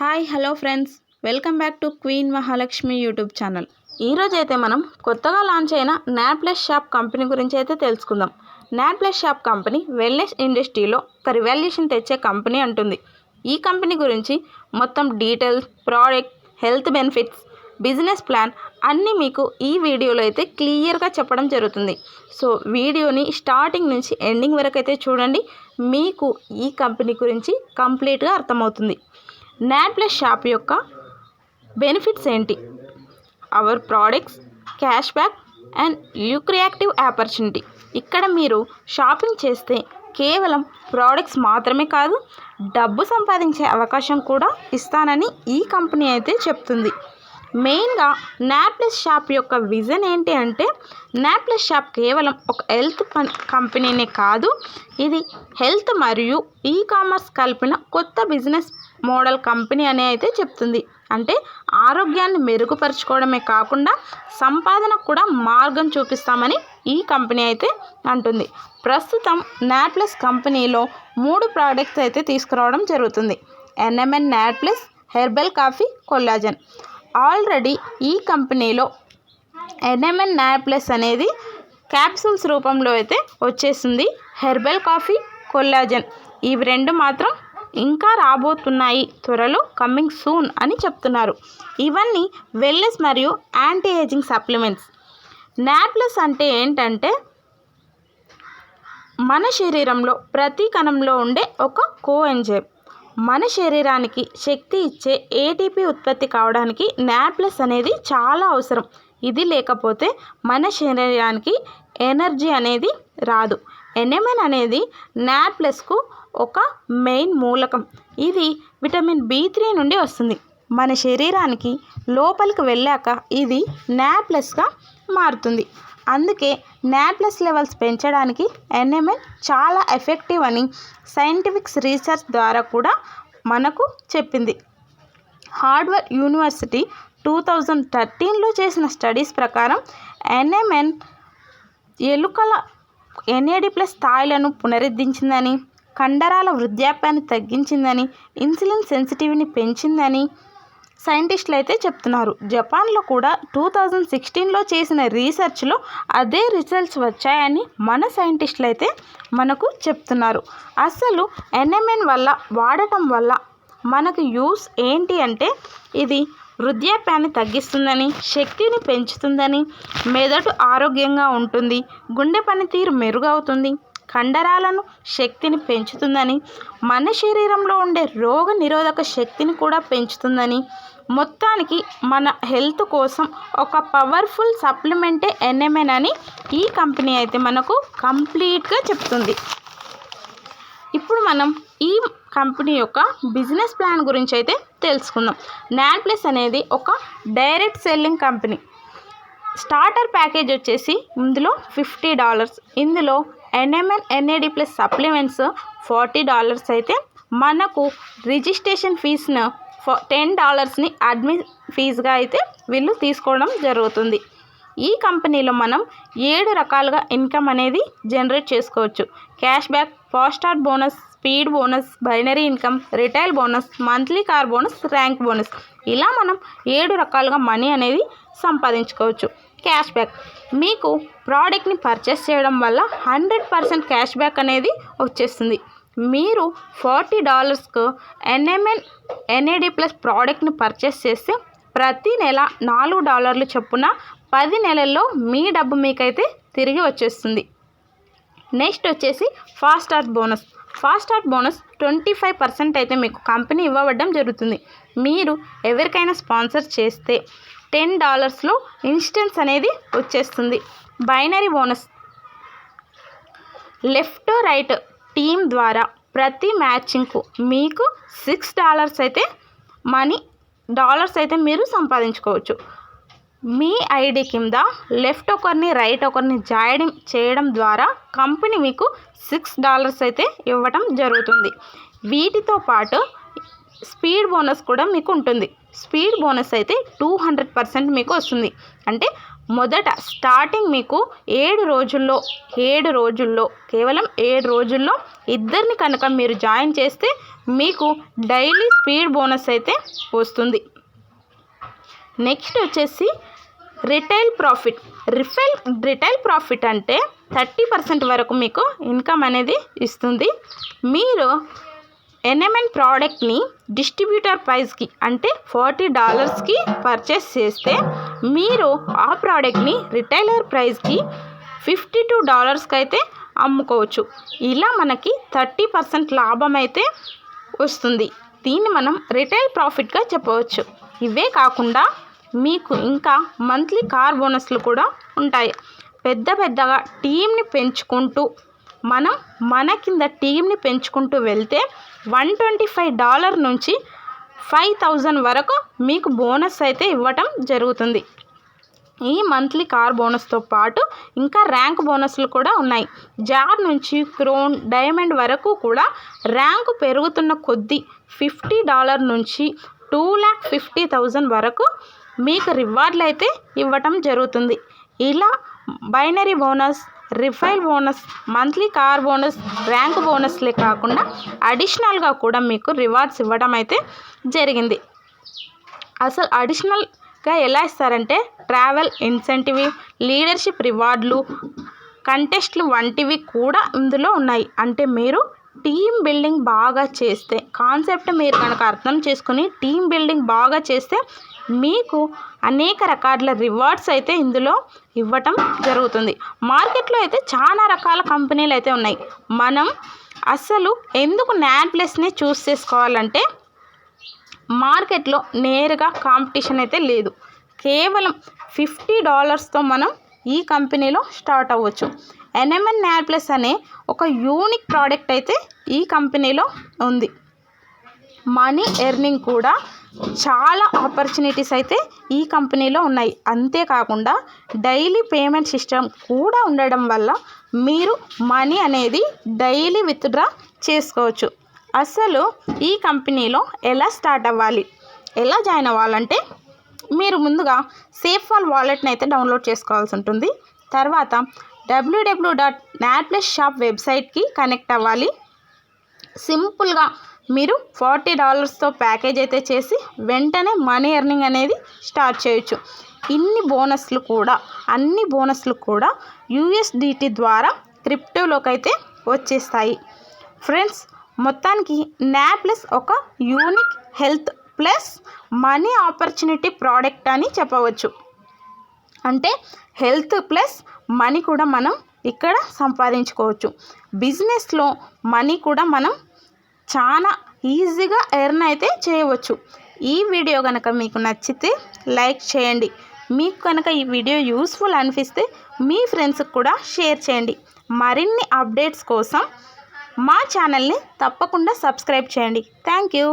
Hi hello friends. Welcome back to queen Mahalakshmi YouTube channel. ఈరోజు అయితే మనం కొత్తగా లాంచ్ అయిన నాట్ప్లస్ షాప్ కంపెనీ గురించి అయితే తెలుసుకుందాం. NAD plus shop company wellness ఇండస్ట్రీలో ఒక రివాల్యూషన్ తెచ్చే కంపెనీ అంటుంది. ఈ కంపెనీ గురించి మొత్తం details product health benefits business plan అన్నీ మీకు ఈ వీడియోలో అయితే క్లియర్గా చెప్పడం జరుగుతుంది. సో వీడియోని స్టార్టింగ్ నుంచి ఎండింగ్ వరకు అయితే చూడండి. మీకు ఈ కంపెనీ గురించి కంప్లీట్గా అర్థమవుతుంది. నాట్ ప్లస్ షాప్ యొక్క బెనిఫిట్స్ ఏంటి? Our products cash back and యూక్రియాక్టివ్ opportunity ఇక్కడ మీరు షాపింగ్ చేస్తే కేవలం ప్రోడక్ట్స్ మాత్రమే కాదు డబ్బు సంపాదించే అవకాశం కూడా ఇస్తానని ఈ కంపెనీ అయితే చెప్తుంది. మెయిన్గా నాప్లెస్ షాప్ యొక్క విజన్ ఏంటి అంటే నాప్లెస్ షాప్ కేవలం ఒక హెల్త్ కంపెనీనే కాదు ఇది హెల్త్ మరియు ఈ కామర్స్ కలిపిన కొత్త బిజినెస్ మోడల్ కంపెనీ అని అయితే చెప్తుంది. అంటే ఆరోగ్యాన్ని మెరుగుపరుచుకోవడమే కాకుండా సంపాదనకు కూడా మార్గం చూపిస్తామని ఈ కంపెనీ అయితే అంటుంది. ప్రస్తుతం నాట్ప్లస్ కంపెనీలో మూడు ప్రోడక్ట్స్ అయితే తీసుకురావడం జరుగుతుంది. NMN NAD plus herbal coffee collagen. Already ఈ కంపెనీలో ఎన్ఎంఎన్ నాప్లస్ అనేది క్యాప్సూల్స్ రూపంలో అయితే వచ్చేసింది. Herbal coffee collagen. ఇవి రెండు మాత్రం ఇంకా రాబోతున్నాయి త్వరలో కమ్మింగ్ సూన్ అని చెప్తున్నారు. ఇవన్నీ వెల్నెస్ మరియు యాంటీ ఏజింగ్ సప్లిమెంట్స్ నాప్లస్ అంటే ఏంటంటే మన శరీరంలో ప్రతి కణంలో ఉండే ఒక కో ఎంజైమ్ మన శరీరానికి శక్తి ఇచ్చే ఏటీపీ ఉత్పత్తి కావడానికి నాప్లస్ అనేది చాలా అవసరం. ఇది లేకపోతే మన శరీరానికి ఎనర్జీ అనేది రాదు. ఎనెమన్ అనేది నాప్లస్కు ఒక మెయిన్ మూలకం. ఇది విటమిన్ బి త్రీ నుండి వస్తుంది. మన శరీరానికి లోపలికి వెళ్ళాక ఇది నాప్లస్గా మారుతుంది. అందుకే న్యాప్లస్ లెవెల్స్ పెంచడానికి ఎన్ఎంఎన్ చాలా ఎఫెక్టివ్ అని సైంటిఫిక్స్ రీసెర్చ్ ద్వారా కూడా మనకు చెప్పింది. హార్డ్వర్డ్ యూనివర్సిటీ టూ థౌజండ్ థర్టీన్లో చేసిన స్టడీస్ ప్రకారం ఎన్ఎంఎన్ ఎలుకల ఎన్ఏడి ప్లస్ స్థాయిలను పునరుద్ధరించిందని కండరాల వృద్ధాప్యాన్ని తగ్గించిందని ఇన్సులిన్ సెన్సిటివిటీని పెంచిందని సైంటిస్టులు అయితే చెప్తున్నారు. జపాన్లో కూడా టూ థౌజండ్ సిక్స్టీన్లో చేసిన రీసెర్చ్లో అదే రిజల్ట్స్ వచ్చాయని మన సైంటిస్టులు అయితే మనకు చెప్తున్నారు. అసలు ఎన్ఎంఎన్ వల్ల వాడటం వల్ల మనకు యూస్ ఏంటి అంటే ఇది వృద్ధాప్యాన్ని తగ్గిస్తుందని శక్తిని పెంచుతుందని మెదడు ఆరోగ్యంగా ఉంటుంది గుండె పనితీరు మెరుగవుతుంది కండరాలను శక్తిని పెంచుతుందని మన శరీరంలో ఉండే రోగ నిరోధక శక్తిని కూడా పెంచుతుందని మొత్తానికి మన హెల్త్ కోసం ఒక పవర్ఫుల్ సప్లిమెంటే ఎన్ఎంఎన్ అని ఈ కంపెనీ అయితే మనకు కంప్లీట్గా చెప్తుంది. ఇప్పుడు మనం ఈ కంపెనీ యొక్క బిజినెస్ ప్లాన్ గురించి అయితే తెలుసుకుందాం. నాట్ప్లస్ అనేది ఒక direct selling company. Starter package వచ్చేసి ఇందులో ఫిఫ్టీ డాలర్స్. ఇందులో NMN NAD plus supplements forty dollars అయితే మనకు రిజిస్ట్రేషన్ ఫీజును టెన్ డాలర్స్ని అడ్మిన్ ఫీజుగా అయితే వీళ్ళు తీసుకోవడం జరుగుతుంది. ఈ కంపెనీలో మనం ఏడు రకాలుగా ఇన్కమ్ అనేది జనరేట్ చేసుకోవచ్చు. Cash back fast start bonus speed bonus binary income retail bonus monthly car bonus rank bonus. ఇలా మనం ఏడు రకాలుగా మనీ అనేది సంపాదించుకోవచ్చు. Cash back. మీకు ప్రోడక్ట్ని పర్చేస్ చేయడం వల్ల హండ్రెడ్ పర్సెంట్ క్యాష్ బ్యాక్ అనేది వచ్చేస్తుంది. మీరు ఫార్టీ డాలర్స్కు ఎన్ఎంఎన్ ఎన్ఏడి ప్లస్ ప్రోడక్ట్ని పర్చేస్ చేస్తే ప్రతి నెల నాలుగు డాలర్లు చొప్పున పది నెలల్లో మీ డబ్బు మీకైతే తిరిగి వచ్చేస్తుంది. నెక్స్ట్ వచ్చేసి fast start bonus. Fast start bonus twenty five percent అయితే మీకు కంపెనీ ఇవ్వబడడం జరుగుతుంది. మీరు ఎవరికైనా స్పాన్సర్ చేస్తే టెన్ డాలర్స్లో ఇన్స్టెన్స్ అనేది వచ్చేస్తుంది. Binary bonus. Left right team ద్వారా ప్రతి మ్యాచింగ్కు మీకు సిక్స్ డాలర్స్ అయితే మనీ డాలర్స్ అయితే మీరు సంపాదించుకోవచ్చు. మీ ఐడి కింద లెఫ్ట్ ఒకరిని రైట్ ఒకరిని జాయిన్ చేయడం ద్వారా కంపెనీ మీకు సిక్స్ డాలర్స్ అయితే ఇవ్వటం జరుగుతుంది. వీటితో పాటు స్పీడ్ బోనస్ కూడా మీకు ఉంటుంది. స్పీడ్ బోనస్ అయితే టూ హండ్రెడ్ పర్సెంట్ మీకు వస్తుంది. అంటే మొదట స్టార్టింగ్ మీకు ఏడు రోజుల్లో ఏడు రోజుల్లో కేవలం ఏడు రోజుల్లో ఇద్దరిని కనుక మీరు జాయిన్ చేస్తే మీకు డైలీ స్పీడ్ బోనస్ అయితే వస్తుంది. నెక్స్ట్ వచ్చేసి రిటైల్ ప్రాఫిట్. రిఫైల్ రిటైల్ ప్రాఫిట్ అంటే థర్టీ పర్సెంట్ వరకు మీకు ఇన్కమ్ అనేది ఇస్తుంది. మీరు ఎన్ఎంఎన్ ప్రోడక్ట్ని డిస్ట్రిబ్యూటర్ ప్రైస్కి అంటే ఫార్టీ డాలర్స్కి పర్చేస్ చేస్తే మీరు ఆ ప్రోడక్ట్ని రిటైలర్ ప్రైస్కి ఫిఫ్టీ టూ డాలర్స్కి అయితే అమ్ముకోవచ్చు. ఇలా మనకి థర్టీ పర్సెంట్ లాభం అయితే వస్తుంది. దీన్ని మనం రిటైల్ ప్రాఫిట్గా చెప్పవచ్చు. ఇవే కాకుండా మీకు ఇంకా మంత్లీ కార్ బోనస్లు కూడా ఉంటాయి. పెద్ద పెద్దగా టీంని పెంచుకుంటూ మనం మన కింద టీంని పెంచుకుంటూ వెళ్తే వన్ ట్వంటీ ఫైవ్ డాలర్ నుంచి ఫైవ్ థౌజండ్ వరకు మీకు బోనస్ అయితే ఇవ్వటం జరుగుతుంది. ఈ మంత్లీ కార్ బోనస్తో పాటు ఇంకా ర్యాంక్ బోనస్లు కూడా ఉన్నాయి. జార్ నుంచి క్రోన్ డైమండ్ వరకు కూడా ర్యాంకు పెరుగుతున్న కొద్దీ ఫిఫ్టీ డాలర్ నుంచి టూ ల్యాక్ ఫిఫ్టీ థౌజండ్ వరకు మీకు రివార్డులు అయితే ఇవ్వటం జరుగుతుంది. ఇలా binary bonus రిఫైల్ bonus monthly car bonus rank బోనస్లే కాకుండా అడిషనల్గా కూడా మీకు రివార్డ్స్ ఇవ్వడం అయితే జరిగింది. అసలు అడిషనల్గా ఎలా ఇస్తారంటే ట్రావెల్ ఇన్సెంటివ్ లీడర్షిప్ రివార్డులు కంటెస్ట్లు వంటివి కూడా ఇందులో ఉన్నాయి. అంటే మీరు టీమ్ బిల్డింగ్ బాగా చేస్తే కాన్సెప్ట్ మీరు కనుక అర్థం చేసుకుని టీమ్ బిల్డింగ్ బాగా చేస్తే మీకు అనేక రకాల రివార్డ్స్ అయితే ఇందులో ఇవ్వటం జరుగుతుంది. మార్కెట్లో అయితే చాలా రకాల కంపెనీలు అయితే ఉన్నాయి. మనం అసలు ఎందుకు న్యాన్ ప్లస్ని చూస్ చేసుకోవాలంటే మార్కెట్లో నేరుగా కాంపిటీషన్ అయితే లేదు. కేవలం ఫిఫ్టీ డాలర్స్తో మనం ఈ కంపెనీలో స్టార్ట్ అవ్వచ్చు. ఎన్ఎంఎన్ నేర్ ప్లస్ అనే ఒక యూనిక్ ప్రోడక్ట్ అయితే ఈ కంపెనీలో ఉంది. మనీ ఎర్నింగ్ కూడా చాలా ఆపర్చునిటీస్ అయితే ఈ కంపెనీలో ఉన్నాయి. అంతేకాకుండా డైలీ పేమెంట్ సిస్టమ్ కూడా ఉండడం వల్ల మీరు మనీ అనేది డైలీ విత్డ్రా చేసుకోవచ్చు. అసలు ఈ కంపెనీలో ఎలా స్టార్ట్ అవ్వాలి? ఎలా జాయిన్ అవ్వాలంటే మీరు ముందుగా సేఫ్ వాల్ వాలెట్ని అయితే డౌన్లోడ్ చేసుకోవాల్సి ఉంటుంది. తర్వాత డబ్ల్యూడబ్ల్యూ డాట్ ప్లస్ షాప్ వెబ్సైట్కి కనెక్ట్ అవ్వాలి. సింపుల్గా మీరు ఫార్టీ డాలర్స్తో ప్యాకేజ్ అయితే చేసి వెంటనే మనీ ఎర్నింగ్ అనేది స్టార్ట్ చేయొచ్చు. ఇన్ని బోనస్లు కూడా అన్ని బోనస్లు కూడా యూఎస్డిటి ద్వారా క్రిప్టోలోకి అయితే వచ్చేస్తాయి. ఫ్రెండ్స్ మొత్తానికి నాప్లెస్ ప్లస్ ఒక unique health plus money opportunity product అని చెప్పవచ్చు. అంటే హెల్త్ ప్లస్ మనీ కూడా మనం ఇక్కడ సంపాదించుకోవచ్చు. బిజినెస్లో మనీ కూడా మనం చాలా ఈజీగా ఎర్న్ అయితే చేయవచ్చు. ఈ వీడియో కనుక మీకు నచ్చితే లైక్ చేయండి. మీకు కనుక ఈ వీడియో యూస్ఫుల్ అనిపిస్తే మీ ఫ్రెండ్స్కి కూడా షేర్ చేయండి. మరిన్ని అప్డేట్స్ కోసం మా ఛానల్ని తప్పకుండా సబ్స్క్రైబ్ చేయండి. Thank you.